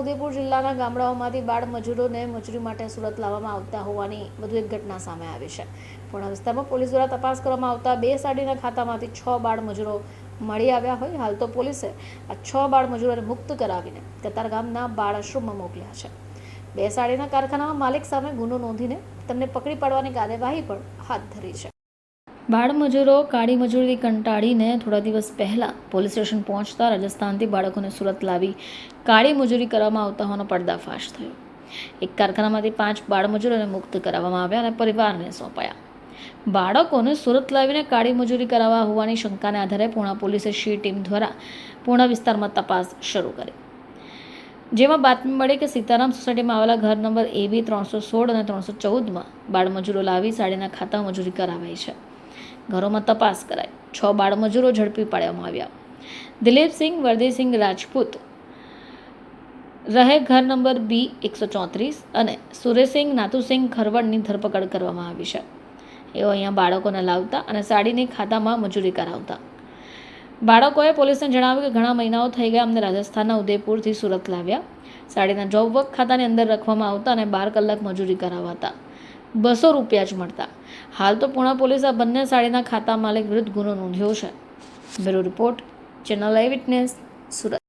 ઉદયપુર જિલ્લાના ગામડાઓમાંથી બાળ મજૂરોને મજૂરી માટે સુરત લાવવામાં આવતા હોવાની વધુ એક ઘટના સામે આવી છે. પૂર્ણ વિસ્તારમાં પોલીસ દ્વારા તપાસ કરવામાં આવતા બે સાડીના ખાતામાંથી છ બાળ મજૂરો મળી આવ્યા હોય. હાલ તો પોલીસે આ છ બાળ મજૂરોને મુક્ત કરાવીને કતાર ગામના બાળ આશ્રમમાં મોકલ્યા છે. બે સાડીના કારખાનામાં માલિક સામે ગુનો નોંધીને તેમને પકડી પાડવાની કાર્યવાહી પણ હાથ ધરી છે. બાળ મજૂરો, કાળી મજૂરી કંટાળીને થોડા દિવસ પહેલાં પોલીસ સ્ટેશન પહોંચતા રાજસ્થાનથી બાળકોને સુરત લાવી કાળી મજૂરી કરવામાં આવતા હોવાનો પર્દાફાશ થયો. એક કારખાનામાંથી પાંચ બાળમજૂરોને મુક્ત કરાવવામાં આવ્યા અને પરિવારને સોંપાયા. બાળકોને સુરત લાવીને કાળી મજૂરી કરાવવા હોવાની શંકાને આધારે પૂણા પોલીસે શી ટીમ દ્વારા પૂણા વિસ્તારમાં તપાસ શરૂ કરી. જેમાં બાતમી મળી કે સીતારામ સોસાયટીમાં આવેલા ઘર નંબર એ બી ત્રણસો સોળ અને ત્રણસો ચૌદમાં બાળમજૂરો લાવી સાડીના ખાતા મજૂરી કરાવાઈ છે. ઘરોમાં તપાસ કરાઈ. છ બાળમજૂરો ઝડપી પાડવામાં આવ્યા. દિલીપસિંહ, વરદીસિંહ રાજપૂત રહે ઘર નંબર બી એકસો ચોત્રીસ અને સુરેશસિંહ નાતુસિંહ ખરવડની ધરપકડ કરવામાં આવી છે. એઓ અહીંયા બાળકોને લાવતા અને સાડીની ખાતામાં મજૂરી કરાવતા. બાળકોએ પોલીસને જણાવ્યું કે ઘણા મહિનાઓ થઈ ગયા અમને રાજસ્થાનના ઉદયપુરથી સુરત લાવ્યા. સાડીના જોબ વર્ક ખાતાની અંદર રાખવામાં આવતા અને બાર કલાક મજૂરી કરાવાતા. બસો રૂપિયા જ મળતા. હાલ તો પૂણા પોલીસે આ બંને સાડીના ખાતા માલિક વિરુદ્ધ ગુનો નોંધ્યો છે. Bureau report, channel eye witness, Surat.